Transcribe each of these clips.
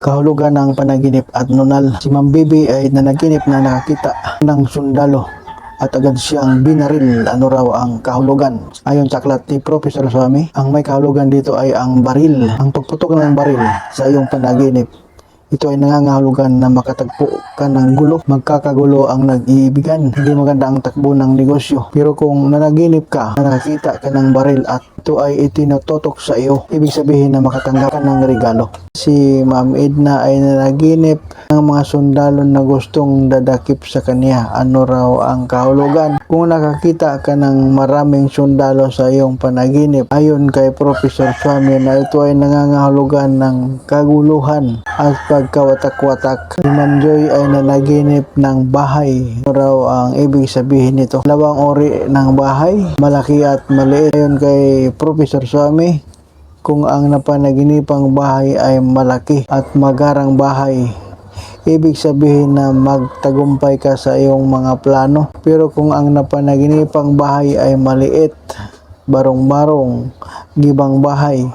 kahulugan ng panaginip at nunal. Si Ma'am Bibi ay nanaginip na nakakita ng sundalo at agad siyang binaril. Ano raw ang kahulugan? Ayon sa aklat ni Professor Swami, ang may kahulugan dito ay ang baril. Ang pagputok ng baril sa iyong panaginip. Ito ay nangangahulugan na makatagpo ka ng gulo. Magkakagulo ang nag-iibigan. Hindi maganda ang takbo ng negosyo. Pero kung nanaginip ka, na nakakita ka ng baril at ito ay itinototok sa iyo, ibig sabihin na makatanggap ka ng regalo. Si Ma'am Edna ay nanaginip ng mga sundalo na gustong dadakip sa kanya. Ano raw ang kahulugan? Kung nakakita ka ng maraming sundalo sa iyong panaginip, ayon kay Professor Swami na ito ay nangangahulugan ng kaguluhan at pagkawatak-watak. Si Ma'am Joy ay nanaginip ng bahay. Raw ang ibig sabihin nito? Lawang ori ng bahay, malaki at maliit. Ayon kay Professor Swami, kung ang napanaginipang bahay ay malaki at magarang bahay, ibig sabihin na magtagumpay ka sa iyong mga plano. Pero kung ang napanaginipang bahay ay maliit, barong-barong, gibang bahay,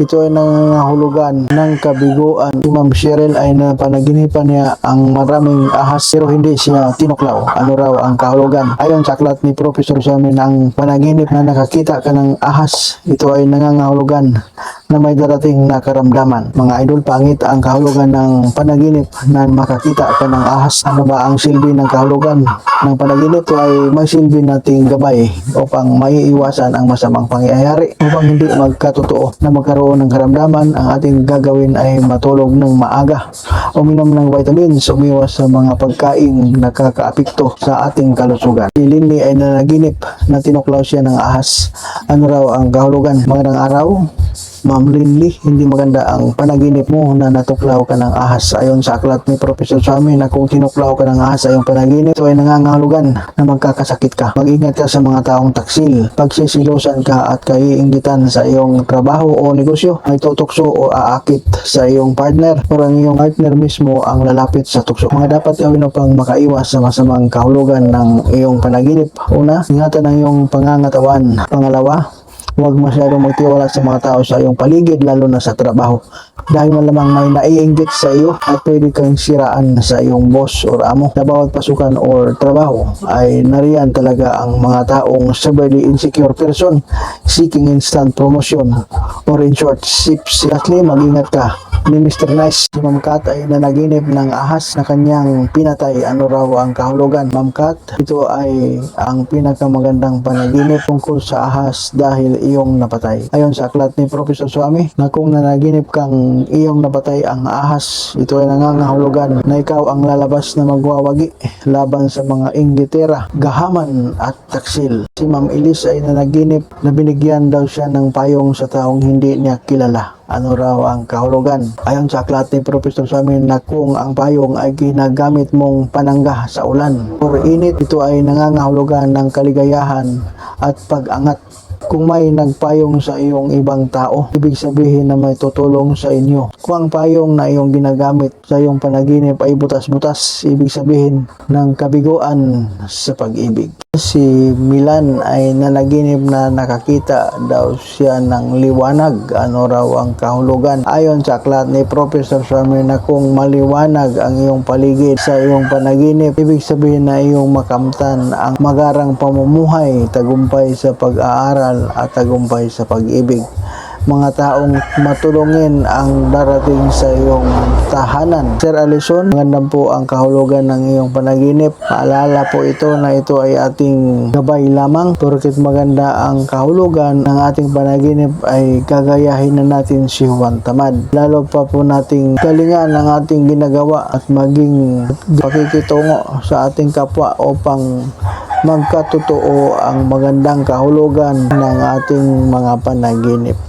ito ay nangangahulugan ng kabiguan. Si Ma'am Cheryl ay napanaginipan niya ang maraming ahas pero hindi siya tinuklaw. Ano raw ang kahulugan? Ayon sa aklat ni Professor Swami ng panaginip na nakakita ka ng ahas, ito ay nangangahulugan na may darating na karamdaman. Mga idol, pangit ang kahulugan ng panaginip na makakita ka ng ahas. Ano ba ang silbi ng kahulugan ng panaginip? Ay may silbi nating gabay upang maiiwasan ang masamang pangyayari. Upang hindi magkatotoo na magkaroon ng karamdaman, ang ating gagawin ay matulog ng maaga, uminom ng vitamins, umiwas sa mga pagkain nakakaapekto sa ating kalusugan. Si Lindy ay nanaginip na tinuklaw siya ng ahas. Ano raw ang kahulugan? Magandang araw, Ma'am Linley, hindi maganda ang panaginip mo na natuklaw ka ng ahas. Ayon sa aklat ni Professor Swami na kung tinuklaw ka ng ahas sa iyong panaginip, ito ay nangangahulugan na magkakasakit ka. Mag-ingat ka sa mga taong taksil. Pagsisilosan ka at kaiingitan sa iyong trabaho o negosyo, ay tutukso o aakit sa iyong partner o ang iyong partner mismo ang lalapit sa tukso. Mga dapat gawin upang makaiwas sa masamang kahulugan ng iyong panaginip. Una, ingatan ang iyong pangangatawan. Pangalawa, Huwag masyadong magtiwala sa mga tao sa iyong paligid, lalo na sa trabaho. Dahil malamang may naiinggit sa iyo at pwede kang siraan sa iyong boss or amo. Sa bawat pasukan or trabaho ay nariyan talaga ang mga taong severely insecure person seeking instant promotion or in short, sips. Lastly, mag-ingat ka ni Mr. Nice. Si Ma'am Kat ay nanaginip ng ahas na kanyang pinatay. Ano raw ang kahulugan? Ma'am Kat, ito ay ang pinakamagandang panaginip tungkol sa ahas dahil iyong napatay. Ayon sa aklat ni Professor Swami, na kung nanaginip kang iyong napatay ang ahas, ito ay nangangahulugan na ikaw ang lalabas na magwawagi laban sa mga inggitera, gahaman at taksil. Si Ma'am Elise ay nanaginip na binigyan daw siya ng payong sa taong hindi niya kilala ano raw ang kahulugan. Ayon sa aklat ni Professor Swami na kung ang payong ay ginagamit mong panangga sa ulan or init, ito ay nangangahulugan ng kaligayahan at pag-angat. Kung may nagpayong sa iyong ibang tao, ibig sabihin na may tutulong sa inyo. Kung ang payong na iyong ginagamit sa iyong panaginip ay butas-butas, ibig sabihin ng kabiguan sa pag-ibig. Si Milan ay nanaginip na nakakita daw siya ng liwanag. Ano raw ang kahulugan? Ayon sa aklat ni Professor Swami na kung maliwanag ang iyong paligid sa iyong panaginip, ibig sabihin na iyong makamtan ang magarang pamumuhay, tagumpay sa pag-aaral at tagumpay sa pag-ibig mga taong matulungin ang darating sa iyong tahanan. Sir Alison, magandang po ang kahulugan ng iyong panaginip. Paalala po ito na ito ay ating gabay lamang. Porkit maganda ang kahulugan ng ating panaginip ay gagayahin na natin si Juan Tamad. Lalo pa po nating galingan ang ating ginagawa at maging pakikitungo sa ating kapwa upang magkatotoo ang magandang kahulugan ng ating mga panaginip.